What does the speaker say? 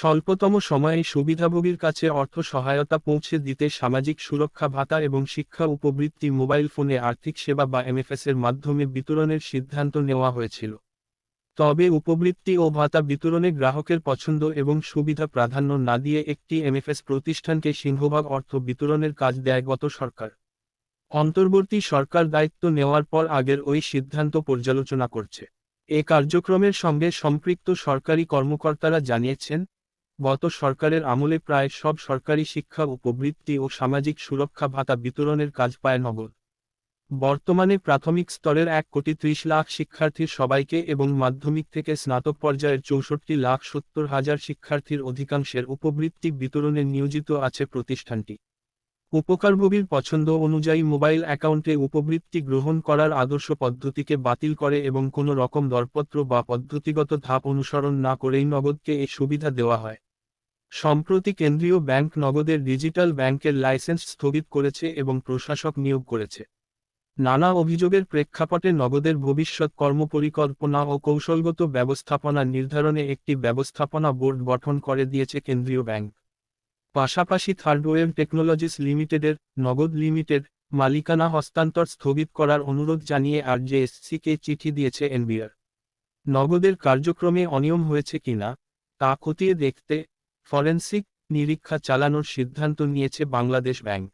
স্বল্পতম সময়ে সুবিধাভোগীর কাছে অর্থ সহায়তা পৌঁছে দিতে সামাজিক সুরক্ষা ভাতা এবং শিক্ষা উপবৃত্তি মোবাইল ফোনে আর্থিক সেবা বা এমএফএস এর মাধ্যমে বিতরণের সিদ্ধান্ত নেওয়া হয়েছিল। তবে উপবৃত্তি ও ভাতা বিতরণে গ্রাহকের পছন্দ এবং সুবিধা প্রাধান্য না দিয়ে একটি এমএফএস প্রতিষ্ঠানকে সিংহভাগ অর্থ বিতরণের কাজ দেয় গত সরকার। অন্তর্বর্তী সরকার দায়িত্ব নেওয়ার পর আগের ওই সিদ্ধান্ত পর্যালোচনা করছে। এ কার্যক্রমের সঙ্গে সম্পৃক্ত সরকারি কর্মকর্তারা জানিয়েছেন গত সরকারের আমলে প্রায় সব সরকারি শিক্ষা উপবৃত্তি ও সামাজিক সুরক্ষা ভাতা বিতরণের কাজ পায় নগদ বর্তমানে প্রাথমিক স্তরের এক কোটি ত্রিশ লাখ শিক্ষার্থীর সবাইকে এবং মাধ্যমিক থেকে স্নাতক পর্যায়ের চৌষট্টি লাখ সত্তর হাজার শিক্ষার্থীর অধিকাংশের উপবৃত্তি বিতরণে নিয়োজিত আছে প্রতিষ্ঠানটি। উপকারভোগীর পছন্দ অনুযায়ী মোবাইল অ্যাকাউন্টে উপবৃত্তি গ্রহণ করার আদর্শ পদ্ধতিকে বাতিল করে এবং কোনো রকম দরপত্র বা পদ্ধতিগত ধাপ অনুসরণ না করেই নগদকে এ সুবিধা দেওয়া হয়। সম্প্রতি কেন্দ্রীয় ব্যাংক নগদের ডিজিটাল ব্যাংকের লাইসেন্স স্থগিত করেছে এবং প্রশাসক নিয়োগ করেছে। নানা অভিযোগের প্রেক্ষাপটে নগদের ভবিষ্যৎ কর্মপরিকল্পনা ও কৌশলগত ব্যবস্থাপনা নির্ধারণে একটি ব্যবস্থাপনা বোর্ড গঠন করে দিয়েছে কেন্দ্রীয় ব্যাংক। পাশাপাশি থার্ডওয়েভ টেকনোলজিস লিমিটেডের নগদ লিমিটেড মালিকানা হস্তান্তর স্থগিত করার অনুরোধ জানিয়ে আর আরজেএসসিকে চিঠি দিয়েছে এনবিআর। নগদের কার্যক্রমে অনিয়ম হয়েছে কিনা, তা খতিয়ে দেখতে ফরেন্সিক নিরীক্ষা চালানোর সিদ্ধান্ত নিয়েছে বাংলাদেশ ব্যাংক।